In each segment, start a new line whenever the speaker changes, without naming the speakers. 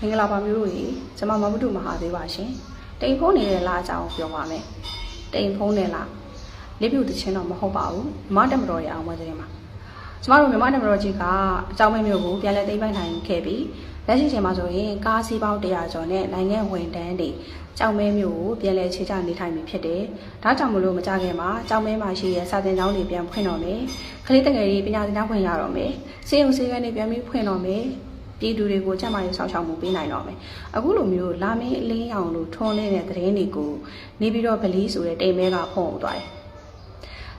မင်္ဂလာပါမျိုးတို့ရေကျွန်မမမတုမဟာသေးပါရှင်တိမ်ဖုန်းနေတဲ့လားအကြောင်းပြောပါမယ်တိမ်ဖုန်းနေလားလေးပြုတ်တချင်းတော့မဟုတ်ပါဘူးမြမတက်မတော်ရအောင်မသတင်းပါကျမတို့မြမတက်မတော်ကြီးကအကြောင်းမဲမျိုးကိုပြန်လဲသိမ့်ပိုက်နိုင်ခဲ့ပြီးလက်ရှိချိန်မှာဆိုရင်ကားစီးပေါင်း100ကျော်နဲ့နိုင်ငံဝန်တန်းတွေကြောင်မဲမျိုးကိုပြန်လဲခြေချနေထိုင်ပြီဖြစ်တယ်ဒါကြောင့်မလို့မကြခင်မှာကြောင်မဲမှာရှိရဲ့စာသင်ကျောင်းတွေပြန်ဖွင့်တော့မယ်ခလေးတငယ်တွေပညာသင်ကျောင်းဖွင့်ရတော့မယ်စေုံစေကန်းတွေပြန်ပြီးဖွင့်တော့မယ် ပြည်သူတွေကိုကျန်းမာရေးဆောင်ရှောက်မှုပေးနိုင်တော့မယ်အခုလိုမျိုးလာမင်းအလင်းရောင်လို့ထွန်းလင်းတဲ့သတင်းတွေကိုနေပြီးတော့ဗလီဆိုတဲ့တိမ်မဲကဖုံးသွားတယ်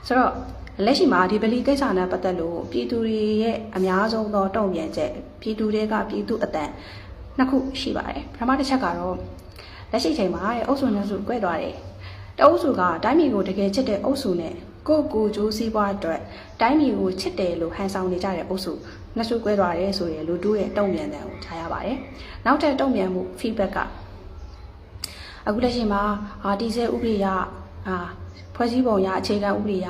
ဆိုတော့လက်ရှိမှာဒီဗလီကိစ္စနဲ့ပတ်သက်လို့ပြည်သူတွေရဲ့အများဆုံးသောတုံ့ပြန်ချက်ပြည်သူတွေကပြည်သူအတန်နှစ်ခုရှိပါတယ်ပထမတစ်ချက်ကတော့လက်ရှိချိန်မှာတဲ့အုပ်စုနှစ်စု꿰သွားတယ်တအုပ်စုကတိုင်းပြည်ကိုတကယ်ချစ်တဲ့အုပ်စုနဲ့ ကိုယ့်ကိုယ်ကြိုးစည်းပွားအတွက်တိုင်းပြည်ကိုချစ်တယ်လို့ဟန်ဆောင်နေကြတဲ့အုပ်စုနှစ်စု꿰သွားတယ်ဆိုရင်လူတူးရဲ့တုံ့ပြန်တဲ့ကိုကြားရပါတယ်။နောက်ထပ်တုံ့ပြန်မှု feedback ကအခုလက်ရှိမှာအာတီဆဲဥပဒေရအာဖွဲ့စည်းပုံရအခြေခံဥပဒေရ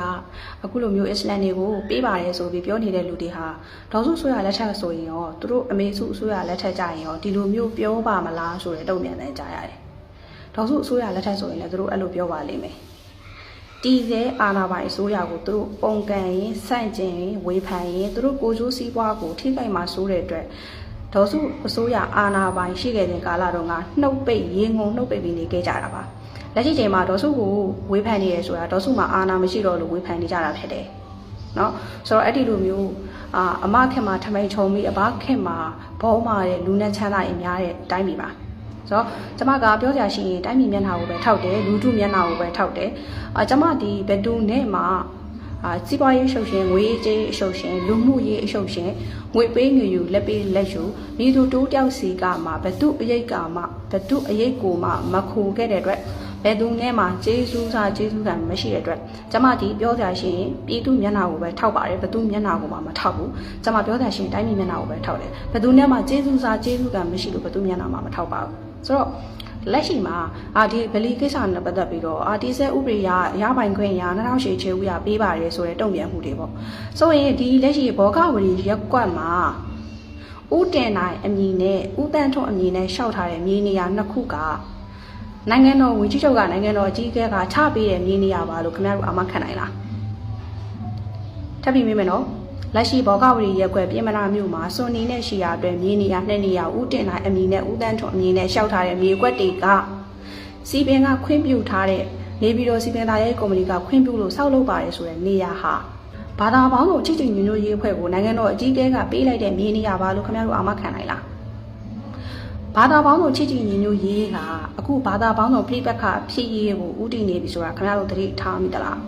အခုလိုမျိုးအစ္စလမ်တွေကိုပေးပါတယ်ဆိုပြီးပြောနေတဲ့လူတွေဟာဒေါစုဆိုရလက်ထက်ဆိုရင်ရောသူတို့အမေစုအစိုးရလက်ထက်ကြရင်ရောဒီလိုမျိုးပြောပါမလားဆိုတဲ့တုံ့ပြန်တဲ့ကြားရတယ်။ဒေါစုအစိုးရလက်ထက်ဆိုရင်လည်းသူတို့အဲ့လိုပြောပါလိမ့်မယ်။ တီစဲအာနာပိုင်အစိုးရကိုသူတို့ပုံကန်ရင်စန့်ကျင်ရင်ဝေဖန်ရင်သူတို့ကိုကျိုးစည်းပွားကိုထိခိုက်မှာစိုးတဲ့အတွက်ဒေါ်စုအစိုးရအာနာပိုင်ရှိခဲ့တဲ့ကာလတုန်းကနှုတ်ပိတ်ရေငုံနှုတ်ပိတ်ပြီးနေခဲ့ကြတာပါလက်ရှိချိန်မှာဒေါ်စုကိုဝေဖန်နေရဆိုတာဒေါ်စုမှာအာနာမရှိတော့လို့ဝေဖန်နေကြတာဖြစ်တယ်เนาะဆိုတော့အဲ့ဒီလိုမျိုးအာအမခင်မှာထမိန်ချုံပြီးအဘခင်မှာဘောမာတဲ့လူနဲ့ချမ်းသာရင်များတဲ့တိုင်းပြည်ပါ ဆိုတော့ကျမကပြောကြရှိရင်တိုင်းပြည်မျက်နှာကိုပဲထောက်တယ်လူထုမျက်နှာကိုပဲထောက်တယ်အာကျမဒီဘယ်သူနဲ့မှအာစီးပွားရေးရှုပ်ရှင်ငွေကြေးအရှုပ်ရှင်လူမှုရေးအရှုပ်ရှင်ငွေပေးငွေယူလက်ပေးလက်ယူမိသူတိုးတောက်စီကမှဘသူအရေးကမှဘသူအရေးကိုမှမခိုခဲ့တဲ့အတွက်ဘယ်သူနဲ့မှကျေးဇူးစားကျေးဇူးကံမရှိတဲ့အတွက်ကျမဒီပြောကြရှိရင်ပြည်သူမျက်နှာကိုပဲထောက်ပါတယ်ဘသူမျက်နှာကိုမှမထောက်ဘူးကျမပြောကြရှိရင်တိုင်းပြည်မျက်နှာကိုပဲထောက်တယ်ဘသူနဲ့မှကျေးဇူးစားကျေးဇူးကံမရှိလို့ဘသူမျက်နှာမှမထောက်ပါဘူး ဆိုတော့လက်ရှိမှာအာဒီဗလီကိစ္စနဲ့ပတ်သက်ပြီးတော့အာတီဆဲဥပဒေရရပိုင်ခွင့်ရနောက်ရှိချေဦးရပေးပါတယ်ဆိုတဲ့တုံ့ပြန်မှုတွေပေါ့ဆိုရင်ဒီလက်ရှိဘောဂဝရီရက်ကွက်မှာဥတင်နိုင်အမည်နဲ့ဥတန်းထွန်းအမည်နဲ့ရှောက်ထားတဲ့မြေနေရာနှစ်ခုကနိုင်ငံတော်ဝင်ကြီးချုပ်ကနိုင်ငံတော်အကြီးအကဲကချပေးတဲ့မြေနေရာပါလို့ခင်ဗျားတို့အာမခံနိုင်လားထပ်ပြီးမိမယ်နော် လက်ရှိဘောဂဝရီရက်ကွယ်ပြင်မနာမြို့မှာစွန်နီနဲ့ရှီယာအတွက်မြေနေရာနှစ်နေရာဦးတင်နိုင်အမည်နဲ့ဦးတန်းထွန်းအမည်နဲ့ရှောက်ထားတဲ့မြေကွက်တွေကစီပင်ကခွင့်ပြုထားတဲ့နေပြည်တော်စီပင်သားရဲ့ကုမ္ပဏီကခွင့်ပြုလို့စောက်လုပ်ပါတယ်ဆိုတဲ့နေရာဟာဘာသာပေါင်းစုံချစ်ချစ်ညွညွရေးအဖွဲ့ကိုနိုင်ငံတော်အကြီးအကဲကပေးလိုက်တဲ့မြေနေရာပါလို့ခင်ဗျားတို့အာမခံနိုင်လားဘာသာပေါင်းစုံချစ်ချစ်ညွညွရေးကအခုဘာသာပေါင်းစုံပြိပက္ခဖြစ်ရေးကိုဦးတည်နေပြီဆိုတာခင်ဗျားတို့သတိထားမိသလား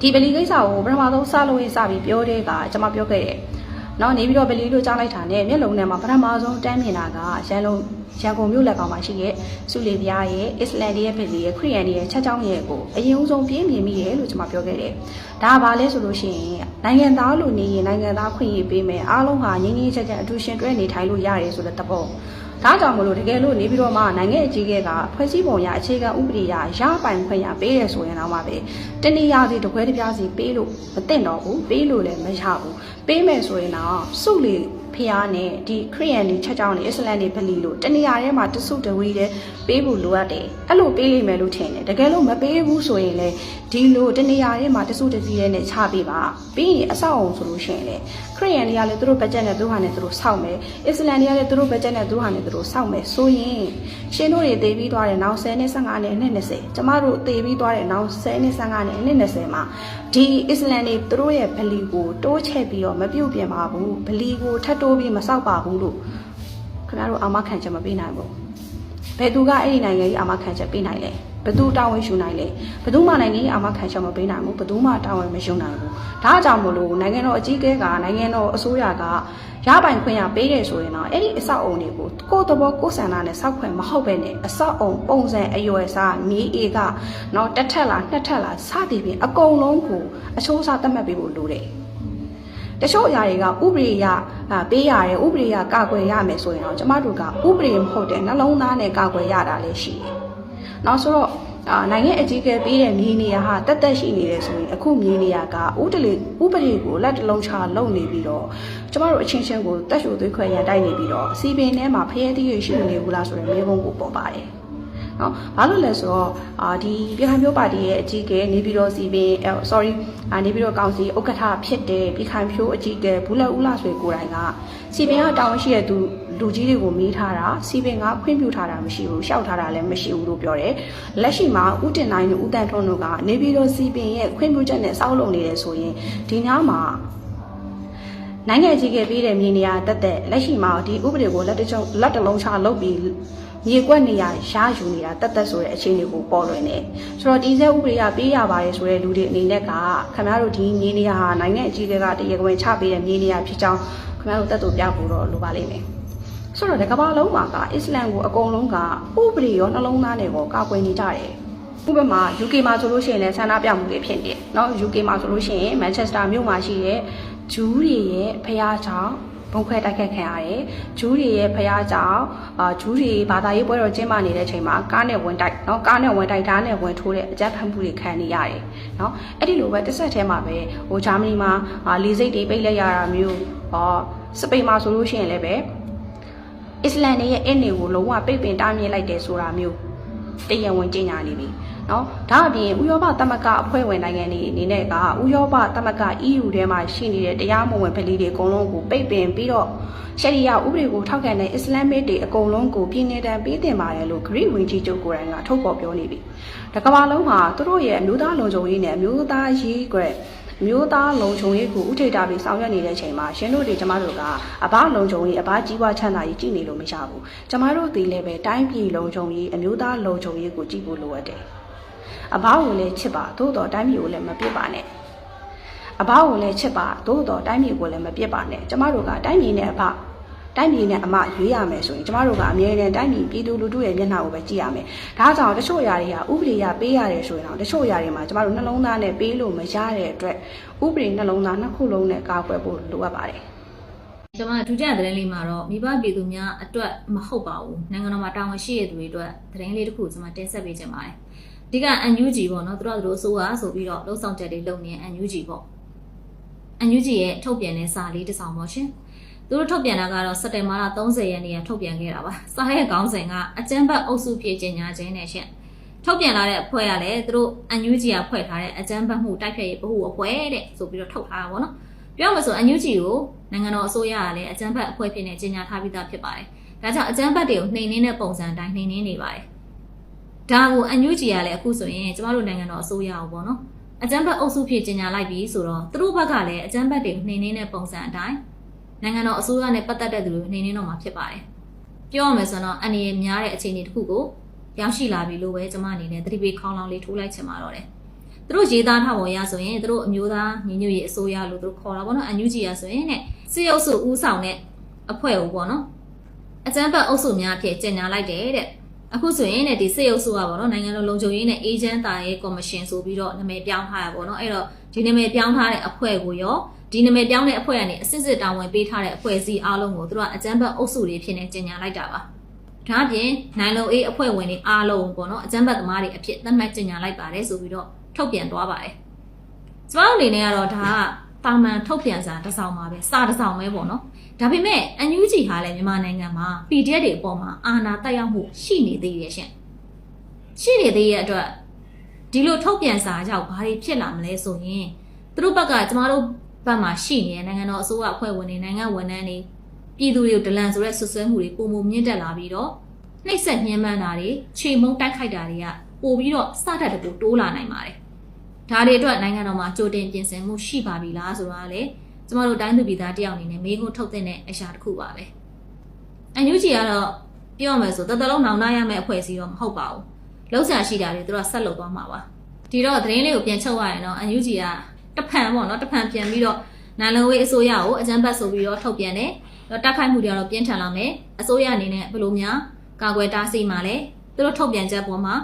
ဒီဗလီကိစ္စကိုပထမဆုံးစလို့ရင်စပြီးပြောတဲ့ကကျွန်မပြောခဲ့တယ်။နောက်နေပြီးတော့ဗလီလို့ကြားလိုက်တာနဲ့မျက်လုံးထဲမှာပထမဆုံးတန်းမြင်တာကရန်လုံးရန်ကုန်မြို့လက်ကောင်မှာရှိတဲ့စုလီဘုရားရဲ့အစ္စလမ်ရဲ့ဗလီရဲ့ခရစ်ယာန်ရဲ့ချက်ချောင်းရဲ့ကိုအရင်ဦးဆုံးပြင်းမြင်မိတယ်လို့ကျွန်မပြောခဲ့တယ်။ဒါကဘာလဲဆိုလို့ရှိရင်နိုင်ငံသားလို့နေရင်နိုင်ငံသားခွင့်ရပေးမယ်အားလုံးဟာငြင်းငြင်းချက်ချက်အတူရှင်တွဲနေထိုင်လို့ရတယ်ဆိုတဲ့သဘော။ ဒါကြောင့်မလို့တကယ်လို့နေပြီးတော့မှနိုင်ငံအကြီးအကဲကဖွဲ့စည်းပုံရအခြေခံဥပဒေရရပိုင်ခွင့်ရပေးရဆိုရင်တော့မှပဲတနည်းအားဖြင့်တပွဲတစ်ပြားစီပေးလို့မသင့်တော့ဘူးပေးလို့လည်းမရဘူးပေးမယ်ဆိုရင်တော့စုလေ ဖျားနဲ့ဒီခရီးယန်တွေချက်ချောင်းတွေအစ္စလမ်တွေဗလီလို့တနေရာထဲမှာတစုတဝီတဲ့ပေးဖို့လိုအပ်တယ်အဲ့လိုပေးလိမ့်မယ်လို့ထင်တယ်တကယ်လို့မပေးဘူးဆိုရင်လေဒီလိုတနေရာထဲမှာတစုတစည်းတဲ့နဲ့ချပေးပါပြီးရင်အဆောက်အုံဆိုလို့ရှိရင်လေခရီးယန်တွေကလည်းသူတို့ဘတ်ဂျက်နဲ့သူတို့ဟာနဲ့သူတို့စောင့်မယ်အစ္စလမ်တွေကလည်းသူတို့ဘတ်ဂျက်နဲ့သူတို့ဟာနဲ့သူတို့စောင့်မယ်ဆိုရင်ရှင်တို့တွေတည်ပြီးသွားတဲ့နောက်10နဲ့15နဲ့အနှစ်20ကျမတို့တည်ပြီးသွားတဲ့နောက်10နဲ့15နဲ့အနှစ်20မှာဒီအစ္စလမ်တွေသူတို့ရဲ့ဗလီကိုတိုးချဲ့ပြီးတော့မပြုတ်ပြင်ပါဘူးဗလီကိုထပ်တိုးပြီးမဆောက်ပါဘူးလို့ခင်ဗျားတို့အာမခံချက်မပေးနိုင်ဘူးဘယ်သူကအဲ့ဒီနိုင်ငံကြီးအာမခံချက်ပေးနိုင်လဲ ဘယ်သူတာဝန်ယူနိုင်လဲဘယ်သူမှနိုင်ငံကြီးအာမခံချက်မပေးနိုင်ဘူးဘယ်သူမှတာဝန်မယူနိုင်ဘူးဒါကြောင့်မလို့နိုင်ငံတော်အကြီးအကဲကနိုင်ငံတော်အစိုးရကရပိုင်ခွင့်ရပေးတယ်ဆိုရင်တော့အဲ့ဒီအဆောက်အုံတွေကိုကိုယ့်သဘောကိုယ်ဆန္ဒနဲ့စောက်ခွင့်မဟုတ်ပဲနဲ့အဆောက်အုံပုံစံအရွယ်စားမြေအေကနော်တစ်ထက်လားနှစ်ထက်လားစသည်ဖြင့်အကုန်လုံးကိုအချိုးအစားသတ်မှတ်ပေးဖို့လိုတယ်တချို့အရာတွေကဥပဒေရအာပေးရတယ်ဥပဒေရကာကွယ်ရမယ်ဆိုရင်တော့ကျမတို့ကဥပဒေမဟုတ်တဲ့နှလုံးသားနဲ့ကာကွယ်ရတာလည်းရှိတယ်။ နောက်ဆိုတော့အာနိုင်ငံအကြီးအကဲပေးတဲ့မြေနေရာဟာတက်တက်ရှိနေတယ်ဆိုရင်အခုမြေနေရာကဥတလေဥပဒေကိုလက်တလုံးချလုံနေပြီးတော့ကျမတို့အချင်းချင်းကိုတက်ရှူသွေးခွဲရန်တိုက်နေပြီးတော့စီပင်ထဲမှာဖရဲသီးရရှိနေဘူးလားဆိုတဲ့မေးခွန်းကိုပေါ်ပါတယ်နော်ဘာလို့လဲဆိုတော့အာဒီပြည်ခိုင်မျိုးပါတီရဲ့အကြီးအကဲနေပြည်တော်စီပင် sorry အာနေပြည်တော်ကောင်စီဥက္ကဋ္ဌဖြစ်တဲ့ပြည်ခိုင်ဖြိုးအကြီးအကဲဘူးလက်ဦးလာဆွေကိုယ်တိုင်ကစီပင်ကတာဝန်ရှိတဲ့သူ လူကြီးတွေကိုမေးထားတာစီပင်ကခွင့်ပြုထားတာမရှိဘူးရှောက်ထားတာလည်းမရှိဘူးလို့ပြောတယ်လက်ရှိမှာဦးတင်နိုင်နဲ့ဦးတန်ထွန်းတို့ကနေပြည်တော်စီပင်ရဲ့ခွင့်ပြုချက်နဲ့စောက်လုပ်နေတယ်ဆိုရင်ဒီညမှာနိုင်ငံကြီးကပေးတဲ့မြေနေရာတက်တက်လက်ရှိမှာဒီဥပဒေကိုလက်တချုံလက်တလုံးချလုပ်ပြီးမြေကွက်နေရာရယူနေတာတက်တက်ဆိုတဲ့အခြေအနေကိုပေါ်လွင်နေဆိုတော့ဒီဇက်ဥပဒေကပေးရပါတယ်ဆိုတဲ့လူတွေအနေနဲ့ကခင်ဗျားတို့ဒီမြေနေရာဟာနိုင်ငံအကြီးအကဲကတရားဝင်ချပေးတဲ့မြေနေရာဖြစ်ကြောင်းခင်ဗျားတို့တက်တူပြဖို့တော့လိုပါလိမ့်မယ် ဆိုတော့ဒီကမ္ဘာလုံးမှာကအစ္စလမ်ကိုအကုန်လုံးကဥပဒေရောနှလုံးသားနဲ့ကိုကာကွယ်နေကြတယ်ဥပမာ UK မှာဆိုလို့ရှိရင်လည်းဆန္ဒပြမှုတွေဖြစ်နေတယ်เนาะ UK မှာဆိုလို့ရှိရင် Manchester မြို့မှာရှိတဲ့ဂျူးတွေရဲ့ဖျားကြောင့်ဘုံခွဲတိုက်ခတ်ခံရတယ်ဂျူးတွေရဲ့ဖျားကြောင့်အာဂျူးတွေဘာသာရေးပွဲတော်ကျင်းပနေတဲ့အချိန်မှာကားနဲ့ဝင်တိုက်เนาะကားနဲ့ဝင်တိုက်ဓာတ်နဲ့ဝင်ထိုးတဲ့အကြမ်းဖက်မှုတွေခံနေရတယ်เนาะအဲ့ဒီလိုပဲတစ်ဆက်တည်းမှာပဲဟိုဂျာမနီမှာအာလေစိတ်တွေပိတ်လိုက်ရတာမျိုးဟောစပိန်မှာဆိုလို့ရှိရင်လည်းပဲ အစ္စလမ်တွေရဲ့အဲ့နေကိုလုံးဝပိတ်ပင်တားမြစ်လိုက်တယ်ဆိုတာမျိုးတရဝင်ကျင်းညာနေပြီเนาะဒါအပြင်ဥရောပသမဂ္ဂအဖွဲ့ဝင်နိုင်ငံတွေအနေနဲ့ကဥရောပသမဂ္ဂ EU ထဲမှာရှိနေတဲ့တရားမဝင်ဗလီတွေအကုန်လုံးကိုပိတ်ပင်ပြီးတော့ရှရီယာဥပဒေကိုထောက်ခံတဲ့အစ္စလမ်မစ်တွေအကုန်လုံးကိုပြည်내တံပေးတင်ပါတယ်လို့ဂရိဝင်ကြီးချုပ်ကိုယ်တိုင်ကထုတ်ဖော်ပြောနေပြီ။တကမ္ဘာလုံးမှာသူတို့ရဲ့အမျိုးသားလုံခြုံရေးနဲ့အမျိုးသားရေးကွယ် မျိုးသားလုံခြုံရေးကိုဥထိတာပြီးဆောင်ရွက်နေတဲ့အချိန်မှာရှင်တို့တွေကျမတို့ကအဘလုံခြုံရေးအဘကြီးပွားချမ်းသာရေးကြည့်နေလို့မရဘူး။ကျမတို့ဒီလည်းပဲတိုင်းပြည်လုံခြုံရေးအမျိုးသားလုံခြုံရေးကိုကြည့်ဖို့လိုအပ်တယ်။အဘကိုလည်းချစ်ပါသို့တော်တိုင်းပြည်ကိုလည်းမပြစ်ပါနဲ့အဘကိုလည်းချစ်ပါသို့တော်တိုင်းပြည်ကိုလည်းမပြစ်ပါနဲ့ကျမတို့ကတိုင်းပြည်နဲ့အဘ တိုင်းပြည်နဲ့အမရွေးရမယ်ဆိုရင်ကျမတို့ကအမြဲတမ်းတိုင်းပြည်ပြည်သူလူထုရဲ့မျက်နှာကိုပဲကြည့်ရမယ်။ဒါကြောင့်တချို့ຢာတွေကဥပဒေရပေးရတယ်ဆိုရင်တော့တချို့ຢာတွေမှာကျမတို့နှလုံးသားနဲ့ပေးလို့မရတဲ့အတွက်ဥပဒေနှလုံးသားနှစ်ခုလုံးနဲ့ကာကွယ်ဖို့လိုအပ်ပါတယ်။
ကျွန်မဒုတိယသတင်းလေးမှာတော့မိဘပြည်သူများအတွက်မဟုတ်ပါဘူးနိုင်ငံတော်မှာတာဝန်ရှိတဲ့သူတွေအတွက်သတင်းလေးတစ်ခုကျွန်မတင်ဆက်ပေးချင်ပါတယ်အဓိက UNG ပေါ့နော်သူတို့ကသူတို့အစိုးရဆိုပြီးတော့လှုပ်ဆောင်ချက်တွေလုပ်နေ UNG ပေါ့ UNG ရဲ့ထုတ်ပြန်တဲ့စာလေးတစ်စောင်ပေါ့ရှင် သူတို့ထုတ်ပြန်တာကတော့စက်တင်ဘာလ30ရက်နေ့ကထုတ်ပြန်ခဲ့တာပါစာရဲ့ခေါင်းစဉ်ကအကျန်းဘတ်အုပ်စုဖြစ်ခြင်းညာခြင်းနဲ့ရှင်ထုတ်ပြန်လာတဲ့အဖွဲ့ကလည်းသူတို့ UNG ကဖွဲ့ထားတဲ့အကျန်းဘတ်မှုတိုက်ဖျက်ရေးဗဟုအဖွဲ့တဲ့ဆိုပြီးတော့ထုတ်ထားတာပေါ့နော်ပြောမှဆိုအန်ယူဂျီကိုနိုင်ငံတော်အစိုးရကလည်းအကြမ်းဖက်အဖွဲ့ဖြစ်နေကြီးညာထားပြီးသားဖြစ်ပါတယ်။ဒါကြောင့်အကြမ်းဖက်တွေကိုနှိမ်နင်းတဲ့ပုံစံအတိုင်းနှိမ်နင်းနေပါတယ်။ဒါကိုအန်ယူဂျီကလည်းအခုဆိုရင်ကျမတို့နိုင်ငံတော်အစိုးရကိုပေါ့နော်။အကြမ်းဖက်အုပ်စုဖြစ်ကြီးညာလိုက်ပြီဆိုတော့သူတို့ဘက်ကလည်းအကြမ်းဖက်တွေကိုနှိမ်နင်းတဲ့ပုံစံအတိုင်း နိုင်ငံတော်အစိုးရနဲ့ပတ်သက်တဲ့သူတွေနှိမ်နင်းတော့မှာဖြစ်ပါတယ်။ပြောရမယ်ဆိုတော့အန်ရီများတဲ့အခြေအနေတစ်ခုကိုရောက်ရှိလာပြီလို့ပဲကျမအနေနဲ့သတိပေးခေါင်းလောင်းလေးထိုးလိုက်ချင်ပါတော့တယ်။သူတို့ရေးသားထားပုံရဆိုရင်သူတို့အမျိုးသားညီညွတ်ရေးအစိုးရလို့သူတို့ခေါ်တာပေါ့နော်အန်ယူဂျီရဆိုရင်တဲ့စီအုပ်စုဦးဆောင်တဲ့အဖွဲ့ကိုပေါ့နော်အကြမ်းဖက်အုပ်စုများအဖြစ်ကျင်ညာလိုက်တယ်တဲ့အခုဆိုရင်တဲ့ဒီစီအုပ်စုကပေါ့နော်နိုင်ငံတော်လုံခြုံရေးနဲ့အေဂျင့်တာရဲ့ကော်မရှင်ဆိုပြီးတော့နာမည်ပြောင်းထားရပေါ့နော်အဲ့တော့ဒီနာမည်ပြောင်းထားတဲ့အဖွဲ့ကိုရော ဒီနာမည်ပြောင်းတဲ့အဖွဲ့ကနေအစစ်စစ်တာဝန်ပေးထားတဲ့အဖွဲ့အစည်းအားလုံးကိုသူတို့ကအကြမ်းဖက်အုပ်စုတွေဖြစ်နေကျင်ညာလိုက်တာပါဒါအပြင်နိုင်လုံအေးအဖွဲ့ဝင်တွေအားလုံးပေါ့နော်အကြမ်းဖက်သမားတွေအဖြစ်သတ်မှတ်ကျင်ညာလိုက်ပါတယ်ဆိုပြီးတော့ထုတ်ပြန်သွားပါတယ်။ကျမတို့အနေနဲ့ကတော့ဒါကတာမန်ထုတ်ပြန်စာတစ်စောင်ပါပဲစာတစ်စောင်ပဲပေါ့နော်။ဒါပေမဲ့ UNG ဟာလည်းမြန်မာနိုင်ငံမှာ PDF တွေအပေါ်မှာအာဏာတက်ရောက်မှုရှိနေသေးရဲ့ရှင်။ရှိနေသေးရဲ့အတွက်ဒီလိုထုတ်ပြန်စာကြောင့်ဘာတွေဖြစ်လာမလဲဆိုရင်သူတို့ဘက်ကကျမတို့ ဘက်မှာရှိနေတဲ့နိုင်ငံတော်အစိုးရအဖွဲ့ဝင်တွေနိုင်ငံဝန်ထမ်းတွေပြည်သူတွေကိုဒလန်ဆိုတဲ့ဆွဆွဲမှုတွေပုံမှုမြင့်တက်လာပြီးတော့နှိပ်စက်ညှဉ်းပန်းတာတွေချိန်မုံတိုက်ခိုက်တာတွေကပို့ပြီးတော့စတတ်တကူတိုးလာနိုင်ပါတယ်။ဒါတွေအတွက်နိုင်ငံတော်မှာကြိုတင်ပြင်ဆင်မှုရှိပါပြီလားဆိုတာလေကျမတို့တိုင်းသူပြည်သားတယောက်အနေနဲ့မေးခွန်းထုတ်တဲ့အရာတစ်ခုပါပဲ။အန်ယူဂျီကတော့ပြောရမယ်ဆိုတော်တော်လုံးနောင်နာရမယ့်အဖွဲ့အစည်းတော့မဟုတ်ပါဘူး။လောက်ဆရာရှိတာတွေသူတို့ကဆက်လုပ်သွားမှာပါ။ဒီတော့သတင်းလေးကိုပြန်ချုပ်ရရင်တော့အန်ယူဂျီက တဖန်ပေါ့နော်တဖန်ပြန်ပြီးတော့နိုင်လုံဝေးအစိုးရကိုအကြံပတ်ဆိုပြီးတော့ထုတ်ပြန်တယ်။တော့တိုက်ခိုက်မှုတွေကတော့ပြင်းထန်လာမယ်။အစိုးရအနေနဲ့ဘယ်လိုများကာကွယ်တားဆီးမှာလဲ။သူတို့ထုတ်ပြန်ချက်ပေါ်မှာ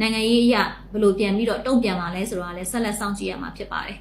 နိုင်ငံရေးအရဘယ်လိုပြန်ပြီးတော့တုံ့ပြန်မှာလဲဆိုတာလည်းဆက်လက်စောင့်ကြည့်ရမှာဖြစ်ပါတယ်